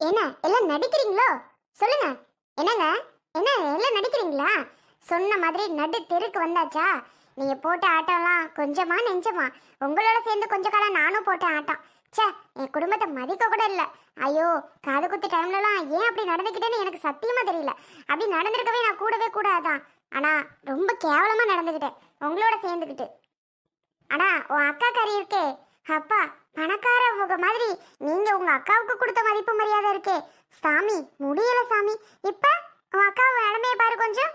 என்ன எல்லாம் நடிக்கிறீங்களோ? சொல்லுங்க. என்னங்க? என்ன எல்லாம் நடிக்கிறீங்களா? சொன்ன மாதிரி நடு தெருக்கு வந்தாச்சா? நீங்க போட்ட ஆட்டம்லாம் கொஞ்சமா நெஞ்சமா. உங்களோட சேர்ந்து கொஞ்ச காலம் நானும் போட்டேன் ஆட்டம். ச்சே என் குடும்பத்தை மதிக்க கூட இல்ல. ஐயோ காது குத்து டைம்லலாம் ஏன் அப்படி நடந்துக்கிட்டேன்னு எனக்கு சத்தியமா தெரியல. அப்படி நடந்திருக்கவே நான் கூடவே கூடாதான். ஆனா ரொம்ப கேவலமா நடந்துக்கிட்டேன் உங்களோட சேர்ந்துக்கிட்டு ஆனா உன் அக்கா கறி இருக்கே. அப்பா பணக்கார முக மாதிரி. நீங்க உங்க அக்காவுக்கு கொடுத்த மதிப்பு மரியாதை இருக்கே. சாமி முடியல சாமி. இப்ப உன் அக்கா நிலைமைய பாரு கொஞ்சம்.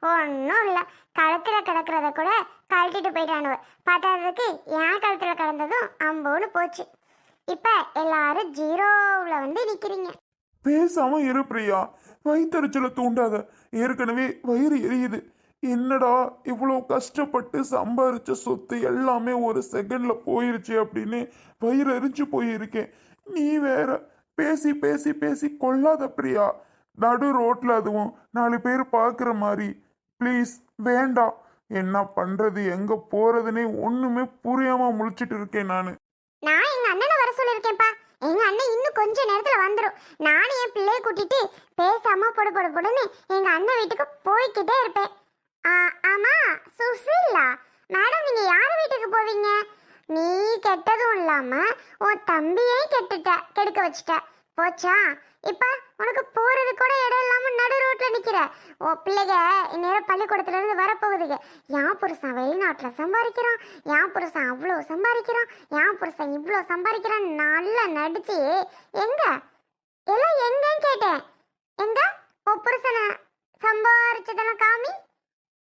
ஒன்றும் இல்லை. கழுத்துல கிடக்கிறத கூட கழட்டிட்டு போயிட்டானுவ பார்த்ததுக்கு என் கழுத்தில் கிடந்ததும் அம்போன்னு போச்சு. இப்போ எல்லாரும் ஜீரோவில் வந்து நிற்கிறீங்க பேசாம இரு பிரியா. வயிற்றுச்சலை தூண்டாத. ஏற்கனவே வயிறு எரியுது. என்னடா இவ்வளோ கஷ்டப்பட்டு சம்பாரிச்ச சொத்து எல்லாமே ஒரு செகண்டில் போயிருச்சு அப்படின்னு வயிறு எரிஞ்சு போயிருக்கேன். நீ வேற பேசி பேசி பேசி கொள்ளாத பிரியா. நடு ரோட்ல அதுவும் நாலு பேர் பார்க்குற மாதிரி. ப்ளீஸ் வேண்டாம் என்ன பண்றது எங்க போறதுன்னே ஒண்ணுமே புரியாம முழிச்சிட்டு இருக்கேன் நான். நான் எங்க அண்ணனை வர சொல்லிருக்கேன்ப்பா எங்க அண்ணன் இன்னும் கொஞ்ச நேரத்துல வந்துடும் நானும் என் பிள்ளைய கூட்டிட்டு பேசாம பொடு பொடு பொடுன்னு எங்க அண்ணன் வீட்டுக்கு போய்கிட்டே இருப்பேன். ஆமா சுசீலா. மேடம் நீங்க யார் வீட்டுக்கு போவீங்க? நீ கெட்டதும் இல்லாம உன் தம்பியை கெட்டுட்ட கெடுக்க வச்சுட்ட. போச்சா? இப்ப உனக்கு போறது கூட இடம் இல்லாம நடு ரோட்ல நிக்கிற. ஓ பிள்ளைக இந்நேரம் பள்ளிக்கூடத்துல இருந்து வரப்போகுதுங்க. என் புருஷன் வெளிநாட்டுல சம்பாதிக்கிறான் என் புருஷன் அவ்வளோ சம்பாதிக்கிறான் என் புருஷன் இவ்வளோ சம்பாதிக்கிறான் நல்லா நடிச்சு எங்க? எல்லாம் எங்கன்னு கேட்டேன். எங்க? உன் புருஷனை சம்பாரிச்சதெல்லாம் காமி?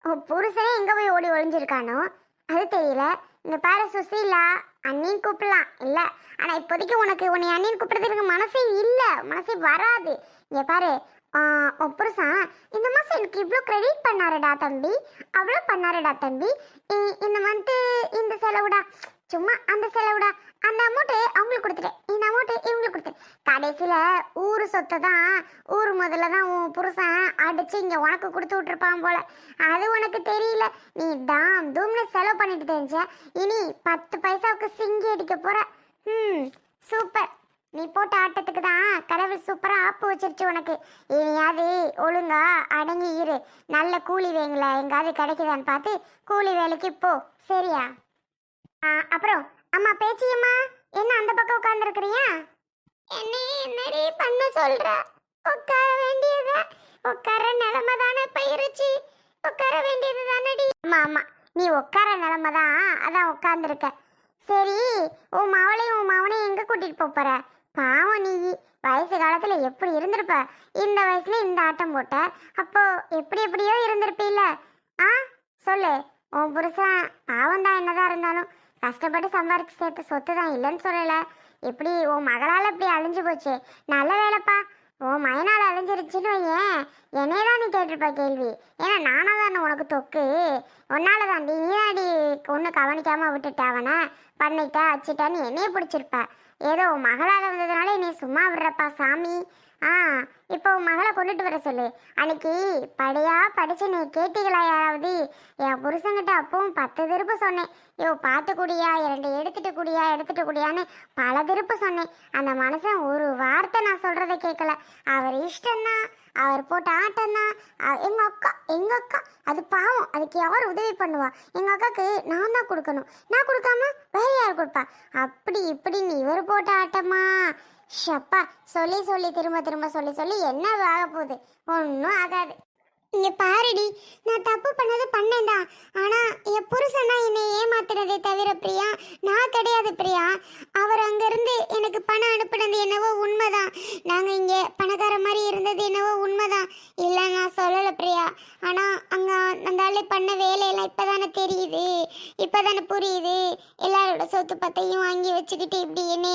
உன் புருஷனே எங்கே போய் ஓடி ஒளிஞ்சிருக்கானோ? அது தெரியல. இந்த பாரு சுசீலா அண்ணின்னு கூப்பிடலாம். இல்ல. ஆனா இப்போதைக்கு உனக்கு உன்னை அண்ணின்னு கூப்பிடுறதுக்கு மனசே இல்ல. மனசே வராது. இங்க பாரு. ஆ, உன் புருஷன் இந்த மாதம் எனக்கு இவ்வளோ கிரெடிட் பண்ணாருடா தம்பி. அவ்வளோ பண்ணாருடா தம்பி. இந்த மந்த்து இந்த செலவுடா. சும்மா அந்த செலவுடா. அந்த அமௌண்ட்டு அவங்களுக்கு கொடுத்துட்டேன். இந்த அமௌண்ட்டு இவங்களுக்கு கொடுத்தேன். கடைசியில் ஊர் சொத்தை தான் ஊர் முதல்ல தான் உன் புருஷன் அடித்து இங்கே உனக்கு கொடுத்து விட்ருப்பான் போல. அது உனக்கு தெரியல. நீ தாம் தூம்னு செலவு பண்ணிட்டு தெரிஞ்ச இனி பத்து பைசாவுக்கு சிங்கி அடிக்க போகிற ம் சூப்பர் நீ போட்ட ஆட்டத்துக்கு தான் கடவுள் சூப்பராக ஆப்பு வச்சிருச்சு உனக்கு. இனியாவது ஒழுங்கா அடங்கி இரு. நல்ல கூலி வேங்கள எங்காவது கிடைக்குதான்னு பார்த்து கூலி வேலைக்கு போ. சரியா? ஆ, அப்புறம் அம்மா பேச்சியம்மா என்ன அந்த பக்கம் உட்காந்துருக்கிறியா என்ன என்னடி பண்ண சொல்ற? உட்கார வேண்டியதா உட்கார நிலைமை தானே பயிருச்சு உட்கார வேண்டியது தானடி. ஆமா ஆமா நீ உட்கார நிலைமை தான் அதான் உட்காந்துருக்க சரி உன் மாவளையும் உன் மாவனையும் எங்க கூட்டிட்டு போற? பாவம் நீ வயசு காலத்துல எப்படி இருந்திருப்ப? இந்த வயசுல இந்த ஆட்டம் போட்ட அப்போ எப்படி எப்படியோ இருந்திருப்பீல்ல. ஆ சொல்லு. உன் புருஷன் பாவம் தான் என்னதான் இருந்தாலும். கஷ்டப்பட்டு சம்பாரிச்சு சேர்த்த சொத்து தான் இல்லைன்னு சொல்லல. எப்படி உன் மகளால் இப்படி அழிஞ்சு போச்சு. நல்ல வேலைப்பா. உன் மயனால் அழிஞ்சிருச்சுன்னு வையேன் என்னைய தான் நீ கேட்டிருப்ப கேள்வி. ஏன்னா நானாக தானே உனக்கு தொக்கு. உன்னால தான் நீ தாண்டி ஒன்றும் கவனிக்காம விட்டுட்ட அவனை. பண்ணிட்ட வச்சுட்டேன்னு என்னையே பிடிச்சிருப்ப. ஏதோ உன் மகளால் வந்ததுனால நீ சும்மா விடுறப்பா சாமி. ஆ இப்போ மகளை கொண்டுட்டு வர சொல்லு. அன்னைக்கு படியா படிச்சு நீ கேட்டீங்களா யாராவது? என் புருஷன்கிட்ட அப்பவும் பத்து திருப்பு சொன்னேன். யோ பார்த்து குடியா இரண்டு எடுத்துட்டு குடியா எடுத்துட்டு குடியான்னு பல திருப்பு சொன்னேன். அந்த மனுஷன் ஒரு வார்த்தை நான் சொல்றதை கேட்கல. அவர் இஷ்டம்தான். அவர் போட்ட ஆட்டம்தான். எங்கள் எங்க அக்கா எங்க அக்கா அது பாவம். அதுக்கு யார் உதவி பண்ணுவா? எங்க அக்காக்கு நான் தான் கொடுக்கணும். நான் கொடுக்காம வேற யார் கொடுப்பா? அப்படி இப்படி நீ இவர் போட்ட ஆட்டமா? ஷப்பா சொல்லி சொல்லி திரும்ப திரும்ப சொல்லி சொல்லி என்ன ஆக போகுது? ஒன்றும் ஆகாது. இங்க பாருடி நான் தப்பு பண்ணது பண்ணேன்தான் ஆனா என் புருஷனா என்னை ஏமாத்துனதே தவிர பிரியா நான் கிடையாது பிரியா. அவர் அங்கிருந்து எனக்கு பணம் அனுப்புனது என்னவோ உண்மைதான். நாங்க இங்க பணக்கார மாதிரி இருந்தது என்னவோ உண்மைதான். இல்ல நான் சொல்லல பிரியா. ஆனா அங்க அந்த ஆளு பண்ண வேலையெல்லாம் இப்பதானே தெரியுது. இப்பதானே புரியுது. சொத்து பத்தையும் வாங்கி வச்சுக்கிட்டு இப்படி என்னை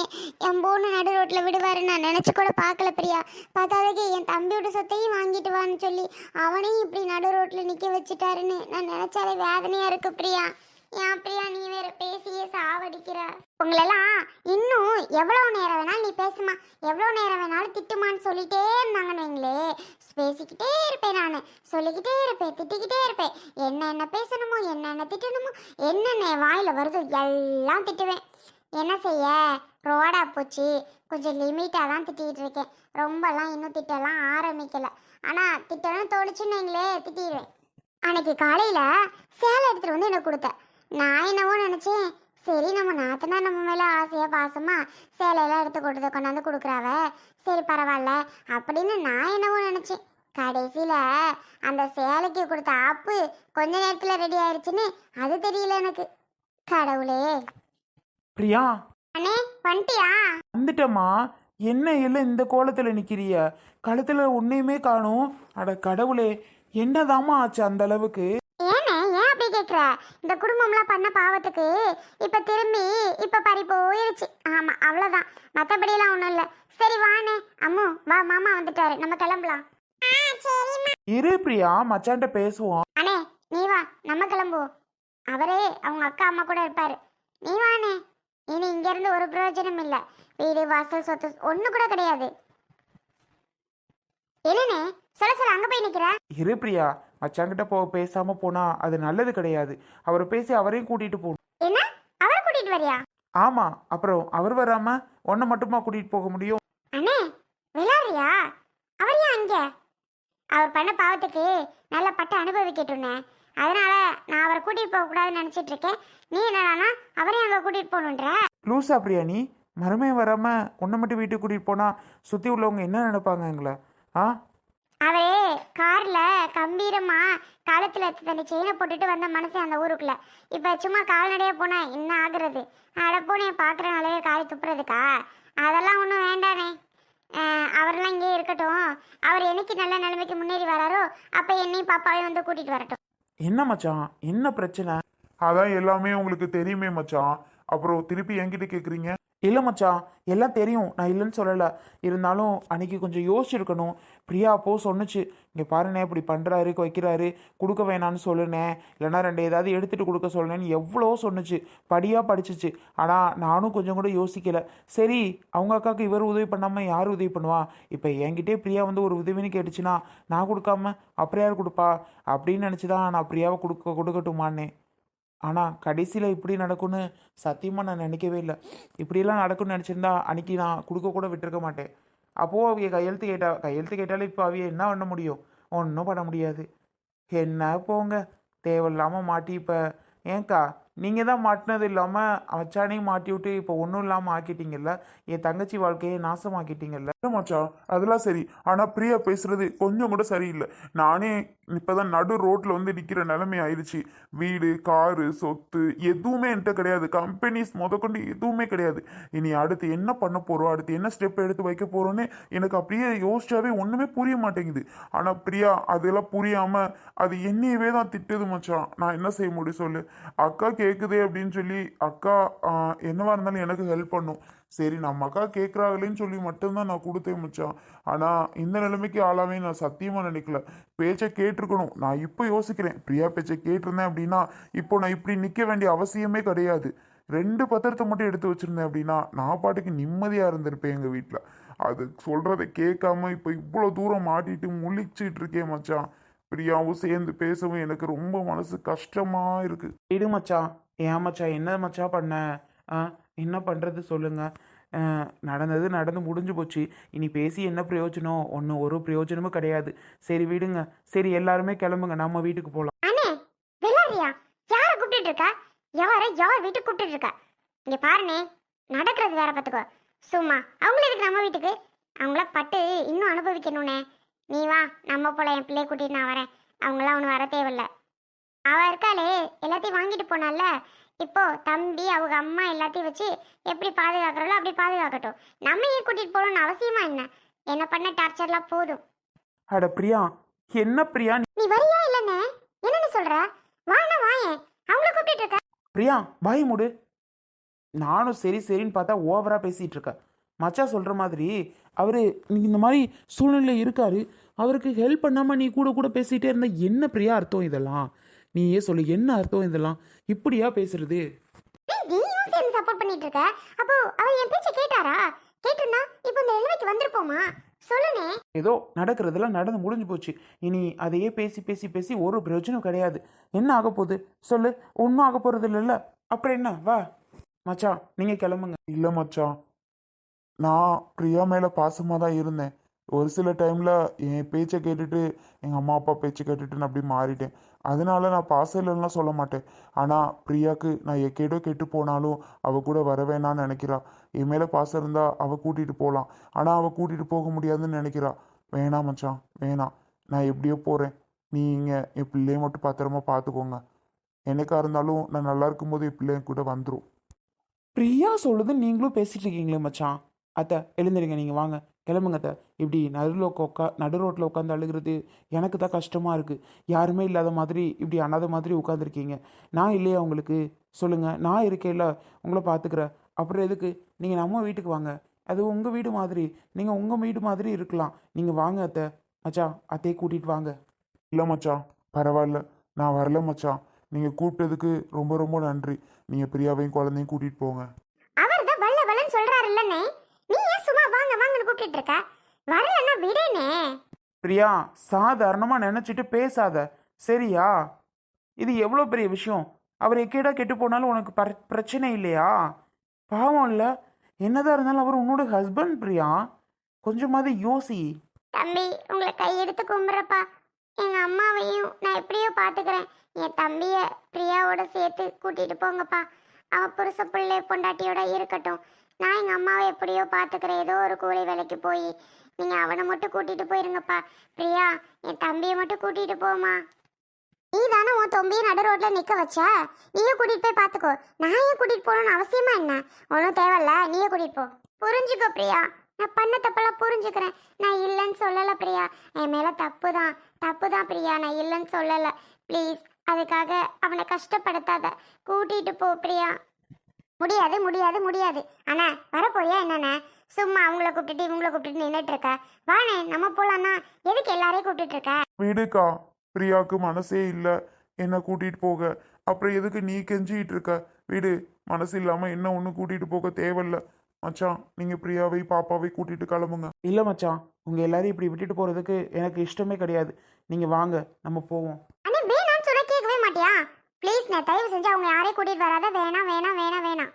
என் பொண்ணு நடு ரோட்ல விடுவாரு. நான் நினைச்சு கூட பார்க்கல பிரியா. பார்த்தாதே என் தம்பியோட சொத்தையும் வாங்கிட்டு வான்னு சொல்லி அவனையும் இப்படி நடு ரோட்ல நிக்க வச்சுட்டாருன்னு நான் நினச்சாலே வேதனையாக இருக்கு பிரியா. ஏன் பிரியா நீ வேற பேசியே அடிக்கிற உங்களெல்லாம் இன்னும் எவ்வளோ நேரம் வேணாலும் நீ பேசுமா எவ்வளோ நேரம் வேணாலும் திட்டுமான்னு சொல்லிட்டே இருந்தாங்கன்னு வைங்களே. பேசிக்கிட்டே இருப்பேன் நான். சொல்லிக்கிட்டே இருப்பேன் திட்டிக்கிட்டே இருப்பேன். என்ன என்ன பேசணுமோ என்னென்ன திட்டணுமோ என்னென்ன வாயில் வருது வருதோ எல்லாம் திட்டுவேன். என்ன செய்ய? ரோடா போச்சு. கொஞ்சம் லிமிட்டாக தான் திட்டிகிட்டு இருக்கேன். ரொம்பலாம் இன்னும் திட்டலாம் ஆரம்பிக்கலை. ஆனால் திட்டணும் தோணுச்சுன்னு வைங்களே திட்டிடுவேன். அன்னைக்கு காலையில் சேலை எடுத்துகிட்டு வந்து எனக்கு கொடுத்த. நான் என்னவோ நினச்சேன். சரி நம்ம நாத்தனா நம்ம மேலே ஆசையாக பாசமாக சேலையெல்லாம் எடுத்து கொடுத்து கொண்டாந்து கொடுக்குறாவ. சரி பரவாயில்ல. அப்படின்னு நான் என்னவோ நினச்சேன். கடைசியில் அந்த சேலைக்கு கொடுத்த ஆப்பு கொஞ்ச நேரத்தில் ரெடி ஆயிடுச்சுன்னு அது தெரியல எனக்கு. கடவுளே. பிரியா. அண்ணே வந்துட்டியா? வந்துட்டம்மா. என்ன எல்லாம் இந்த கோலத்தில் நிற்கிறிய கழுத்தில் ஒன்றையுமே காணும். அட கடவுளே என்னதாம்மா ஆச்சு அந்த அளவுக்கு? கேட்குற இந்த குடும்பம்லாம் பண்ண பாவத்துக்கு இப்போ திரும்பி இப்போ பறி போயிருச்சு. ஆமாம் அவ்வளோதான் மற்றபடியெல்லாம் ஒன்றும் இல்லை. சரி வாண்ணே அம்மு வா மாமா வந்துட்டாரு. நம்ம கிளம்பலாம். இரு பிரியா. மச்சான்ட்ட பேசுவோம். அண்ணே நீ வா. நம்ம கிளம்புவோம். அவரே அவங்க அக்கா அம்மா கூட இருப்பாரு. நீ வாண்ணே இனி இங்கேருந்து ஒரு பிரயோஜனம் இல்லை. வீடு வாசல் சொத்து ஒன்று கூட கிடையாது. என்னண்ணே? சொல்ல சொல்ல அங்கே போய் நிற்கிற இரு பிரியா. மச்சான்கிட்ட போ பேசாம போனா அது நல்லது கிடையாது. அவரை பேசி அவரையும் கூட்டிட்டு போகணும். என்ன? அவரை கூட்டிகிட்டு வரியா? ஆமா அப்புறம் அவர் வராம உன்னை மட்டுமா கூட்டிட்டு போக முடியும்? அண்ணே விளாடுறியா? அவர் ஏன் அங்கே? அவர் பண்ண பாவத்துக்கு நல்ல பட்டு அனுபவிக்கட்டும்னே அதனால நான் அவரை கூட்டிட்டு போக கூடாதுன்னு நினைச்சிட்டு இருக்கேன். நீ என்னடானா அவரையும் அங்கே கூட்டிட்டு போகணுன்ற? லூசா பிரியா நீ? மறுமையும் வராம உன்னை மட்டும் வீட்டுக்கு கூட்டிட்டு போனா சுத்தி உள்ளவங்க என்ன நினைப்பாங்க எங்களை? ஆ? அவரே கார்ல கம்பீரமா காலத்துல தன்னை செயினை போட்டுட்டு வந்த மனுஷன் அந்த ஊருக்குள்ள. இப்ப சும்மா கால்நடையா போனா என்ன ஆகுறது? அட போனே பாக்குறனாலே காலை துப்புறதுக்கா? அதெல்லாம் ஒன்றும் வேண்டானே. அஹ் அவரெல்லாம் இங்கே இருக்கட்டும். அவர் என்னைக்கு நல்ல நிலைமைக்கு முன்னேறி வராரோ அப்ப என்னையும் பாப்பாவையும் வந்து கூட்டிட்டு வரட்டும். என்ன மச்சான்? என்ன பிரச்சனை? அதான் எல்லாமே உங்களுக்கு தெரியுமே மச்சான். அப்புறம் திருப்பி என்கிட்ட கேட்குறீங்க இல்லை மச்சான் எல்லாம் தெரியும். நான் இல்லைன்னு சொல்லலை. இருந்தாலும் அன்னைக்கு கொஞ்சம் யோசிச்சிருக்கணும். பிரியா அப்போ சொன்னுச்சு. இங்கே பாருண்ணே இப்படி பண்ணுறாரு வைக்கிறாரு கொடுக்க வேணான்னு சொல்லுனேன் இல்லைன்னா ரெண்டு ஏதாவது எடுத்துகிட்டு கொடுக்க சொல்லுனேன்னு எவ்வளோ சொன்னுச்சு. படியாக படிச்சிச்சு. ஆனால் நானும் கொஞ்சம் கூட யோசிக்கலை. சரி அவங்க அக்காவுக்கு இவர் உதவி பண்ணாமல் யார் உதவி பண்ணுவா? இப்போ என்கிட்டே பிரியா வந்து ஒரு உதவின்னு கேட்டுச்சுன்னா நான் கொடுக்காம அப்புறம் யார் கொடுப்பா? அப்படின்னு நினச்சி தான் நான் பிரியாவை கொடுக்க கொடுக்கட்டுமான்னு. ஆனால் கடைசியில் இப்படி நடக்கும்னு சத்தியமாக நான் நினைக்கவே இல்லை. இப்படியெல்லாம் நடக்கும்னு நினச்சிருந்தா அன்னைக்கு நான் கொடுக்க கூட விட்டுருக்க மாட்டேன். அப்போது அவிய கையெழுத்து கேட்டா கையெழுத்து கேட்டாலே இப்போ அவிய என்ன பண்ண முடியும்? ஒன்றும் பண்ண முடியாது. என்ன போங்க? தேவையில்லாமல் மாட்டி இப்போ. ஏன்க்கா நீங்கள் தான் மாட்டினது இல்லாமல் அவச்சானையும் மாட்டி விட்டு இப்போ ஒன்றும் இல்லாமல் ஆக்கிட்டீங்கல்ல? என் தங்கச்சி வாழ்க்கையை நாசமாக்கிட்டீங்கல்ல? மச்சா அதெல்லாம் சரி. ஆனால் பிரியா பேசுறது கொஞ்சம் கூட சரியில்லை. நானே இப்போதான் நடு ரோட்ல வந்து நிற்கிற நிலைமை ஆயிடுச்சு வீடு காரு சொத்து எதுவுமே என்கிட்ட கிடையாது. கம்பெனிஸ் முதற்கொண்டு எதுவுமே கிடையாது. இனி அடுத்து என்ன பண்ண போறோம்? அடுத்து என்ன ஸ்டெப் எடுத்து வைக்க போறோன்னு எனக்கு அப்படியே யோசிச்சாவே ஒண்ணுமே புரிய மாட்டேங்குது. ஆனால் பிரியா அதெல்லாம் புரியாம அது என்னையவே தான் திட்டுது மச்சான். நான் என்ன செய்ய முடியும் சொல்லு? அக்கா கேட்குதே அப்படின்னு சொல்லி அக்கா என்னவா இருந்தாலும் எனக்கு ஹெல்ப் பண்ணும். சரி நம்ம அக்கா கேட்குறாங்களேன்னு சொல்லி மட்டும்தான் நான் கொடுத்தேன் மச்சான் ஆனால் இந்த நிலைமைக்கு ஆளாவே நான் சத்தியமாக நினைக்கல. பேச்சை கேட்டிருக்கணும். நான் இப்போ யோசிக்கிறேன். பிரியா பேச்சை கேட்டிருந்தேன் அப்படின்னா இப்போ நான் இப்படி நிற்க வேண்டிய அவசியமே கிடையாது. ரெண்டு பத்திரத்தை மட்டும் எடுத்து வச்சிருந்தேன் அப்படின்னா நான் பாட்டுக்கு நிம்மதியாக இருந்திருப்பேன் எங்கள் வீட்டில் அது சொல்கிறத கேட்காம இப்போ இவ்வளோ தூரம் மாட்டிட்டு முழிச்சிட்டு இருக்கேன் மச்சான். பிரியாவும் சேர்ந்து பேசவும் எனக்கு ரொம்ப மனசு கஷ்டமாக இருக்குது இடு மச்சான். ஏன் மச்சான்? என்ன மச்சா பண்ண? ஆ என்ன பண்ணுறது சொல்லுங்கள் நடந்தது நடந்து முடிஞ்சு போச்சு. இனி பேசி என்ன பிரயோஜனம் ஒன்றும் ஒரு பிரயோஜனமும் கிடையாது. சரி விடுங்க. சரி எல்லாருமே கிளம்புங்க. நம்ம வீட்டுக்கு போகலாம் அண்ணே விளாடுறியா யாரை கூப்பிட்டு இருக்க? யார யார் வீட்டுக்கு கூப்பிட்டு இருக்க? இங்கே பாருண்ணே நடக்கிறது வேற பார்த்துக்கோ. சும்மா அவங்கள எதுக்கு நம்ம வீட்டுக்கு? அவங்கள பட்டு இன்னும் அனுபவிக்கணும்னே நீ வா நம்ம போல என் பிள்ளைய கூட்டிட்டு நான் வரேன். அவங்களாம் ஒன்றும் வர தேவையில்ல. அவ இருக்காளே எல்லாத்தையும் வாங்கிட்டு போனால இப்போ தம்பி அவங்க அம்மா எல்லாத்தையும் வச்சு எப்படி பாதுகாக்கிறோளோ அப்படி பாதுகாக்கட்டும். நம்ம ஏன் கூட்டிட்டு போகணும்னு அவசியமா என்ன? என்ன பண்ண டார்ச்சர்லாம் போதும். அட பிரியா என்ன பிரியா நீ- வரியா இல்லைண்ணே என்னன்னு சொல்ற? வாண்ணா வாயேன். அவங்கள கூப்பிட்டு இருக்க. பிரியா வாய் மூடு. நானும் சரி சரின்னு பார்த்தா ஓவராக பேசிகிட்டு இருக்க. மச்சான் சொல்கிற மாதிரி அவர் இந்த மாதிரி சூழ்நிலை இருக்காரு. அவருக்கு ஹெல்ப் பண்ணாமல் நீ கூட கூட பேசிகிட்டே இருந்தா என்ன பிரியா அர்த்தம் இதெல்லாம்? நீயே சொல்லு என்ன அர்த்தம் இதெல்லாம்? இப்படியா பேசுறது? ஏய், நீயும் சேர்ந்து சப்போர்ட் பண்ணிட்டு இருக்க அப்போ அவர் என் பேச்ச கேட்டாரா? கேட்டிருந்தா இப்போ இந்த நிலைமைக்கு வந்திருப்போமா? சொல்லுனே. ஏதோ நடக்கிறதெல்லாம் நடந்து முடிஞ்சு போச்சு. இனி அதையே பேசி பேசி பேசி ஒரு பிரயோஜனம் கிடையாது. என்ன ஆக போகுது? சொல்லு ஒன்றும் ஆக போகிறது இல்லைல்ல அப்புறம் என்ன? வா. மச்சான் நீங்கள் கிளம்புங்க. இல்லை மச்சான். நான் பிரியா மேலே பாசமாக தான் இருந்தேன். ஒரு சில டைமில் என் பேச்சை கேட்டுட்டு எங்கள் அம்மா அப்பா பேச்சை கேட்டுட்டு நான் அப்படி மாறிட்டேன். அதனால நான் பாசம் இல்லைன்னா சொல்ல மாட்டேன். ஆனால் பிரியாவுக்கு நான் எக்கேடோ கெட்டு போனாலும் அவள் கூட வர வேணாம்னு நினைக்கிறா. என் மேலே பாசம் இருந்தால் அவள் கூட்டிகிட்டு போகலாம் ஆனால் அவள் கூட்டிகிட்டு போக முடியாதுன்னு நினைக்கிறா. வேணாம் மச்சான் வேணாம். நான் எப்படியோ போகிறேன் நீங்கள் என் பிள்ளைய மட்டும் பத்திரமா பார்த்துக்கோங்க என்னைக்காக இருந்தாலும் நான் நல்லா இருக்கும்போது என் பிள்ளைங்க கூட வந்துடும் பிரியா சொல்லுது நீங்களும் பேசிட்டு இருக்கீங்களே மச்சான். அத்தை எழுந்துருங்க நீங்கள் வாங்க. கிளம்புங்க அத்தை இப்படி நடுவில் உட்கா நடு ரோட்டில் உட்காந்து அழுகிறது? எனக்கு தான் கஷ்டமாக இருக்குது யாருமே இல்லாத மாதிரி இப்படி அனாத மாதிரி உட்காந்துருக்கீங்க நான் இல்லையா உங்களுக்கு? சொல்லுங்கள் நான் இருக்கேன்ல. உங்களை பார்த்துக்கிறேன் அப்புறம் எதுக்கு? நீங்கள் நம்ம வீட்டுக்கு வாங்க. அது உங்கள் வீடு மாதிரி. நீங்கள் உங்கள் வீடு மாதிரி இருக்கலாம். நீங்கள் வாங்க அத்தை. மச்சான் அத்தையை கூட்டிகிட்டு வாங்க. இல்லை மச்சான் பரவாயில்ல. நான் வரல மச்சான் நீங்கள் கூப்பிட்டதுக்கு ரொம்ப ரொம்ப நன்றி. நீங்கள் பிரியாவையும் குழந்தையும் கூட்டிகிட்டு போங்க அவர் தான் வல்ல வல்லன்னு சொல்றாரு இல்லனே நீ ஏன் சும்மா வாங்க வாங்கன்னு கூப்பிட்டு இருக்க வரலன்னா விடேனே. பிரியா சாதாரணமாக நினச்சிட்டு பேசாத. சரியா? இது எவ்வளோ பெரிய விஷயம்? அவர் எக்கேடா கெட்டு போனாலும் உனக்கு பர பிரச்சனை இல்லையா? பாவம் இல்லை. என்னதான் இருந்தாலும் அவர் உன்னோட ஹஸ்பண்ட் பிரியா. கொஞ்சமாவது யோசி. தம்பி உங்களை கையெடுத்து கும்புறப்பா. எங்க அம்மாவையும் நான் எப்படியோ பாத்துக்கிறேன். என் தம்பிய பிரியாவோட சேர்த்து கூட்டிட்டு போங்கப்பா. அவ புருஷ பிள்ளை பொண்டாட்டியோட இருக்கட்டும். நான் எங்க அம்மாவை எப்படியோ பார்த்துக்கிறேன் ஏதோ ஒரு கூலி வேலைக்கு போய். நீங்கள் அவனை மட்டும் கூட்டிட்டு போயிருங்கப்பா. பிரியா என் தம்பியை மட்டும் கூட்டிட்டு போமா நீ தானே உன் தொம்பியை நடு ரோட்டில் நிற்க வச்ச? நீயே கூட்டிட்டு போய் பார்த்துக்கோ நான் ஏன் கூட்டிட்டு போகணும்னு அவசியமா என்ன? ஒன்றும் தேவையில்ல. நீயே கூட்டிட்டு போ. புரிஞ்சுக்கோ பிரியா. நான் பண்ண தப்பெல்லாம் புரிஞ்சுக்கிறேன். நான் இல்லைன்னு சொல்லலை பிரியா. என் மேலே தப்பு தான் தப்பு தான் பிரியா. நான் இல்லைன்னு சொல்லலை. ப்ளீஸ் அதுக்காக அவனை கஷ்டப்படுத்தாத. கூட்டிட்டு போ பிரியா. முடியாது முடியாது முடியாது. அண்ணா வரப்போறியா என்னண்ணே? சும்மா அவங்கள கூப்பிட்டுட்டு இவங்கள கூப்பிட்டுட்டு நின்றுட்டு இருக்க வாண்ணே நம்ம போலாம்னா எதுக்கு எல்லாரையும் கூப்பிட்டுட்டு இருக்க வீடுக்கா பிரியாவுக்கு மனசே இல்லை. என்னை கூட்டிகிட்டு போக? அப்புறம் எதுக்கு நீ கெஞ்சிக்கிட்டு இருக்க வீடு மனசு இல்லாமல் என்ன ஒன்றும் கூட்டிகிட்டு போக தேவையில்ல. மச்சான் நீங்கள் பிரியாவை பாப்பாவை கூட்டிகிட்டு கிளம்புங்க. இல்லை மச்சான் உங்கள் எல்லாரையும் இப்படி விட்டுட்டு போகிறதுக்கு எனக்கு இஷ்டமே கிடையாது. நீங்கள் வாங்க நம்ம போவோம். அண்ணே வேணாம்னு சொன்னா கேட்கவே மாட்டியா ப்ளீஸ் நான் தயவு செஞ்சு அவங்க யாரையும் கூட்டிட்டு வராத. வேணாம் வேணாம் வேணாம் வேணாம்.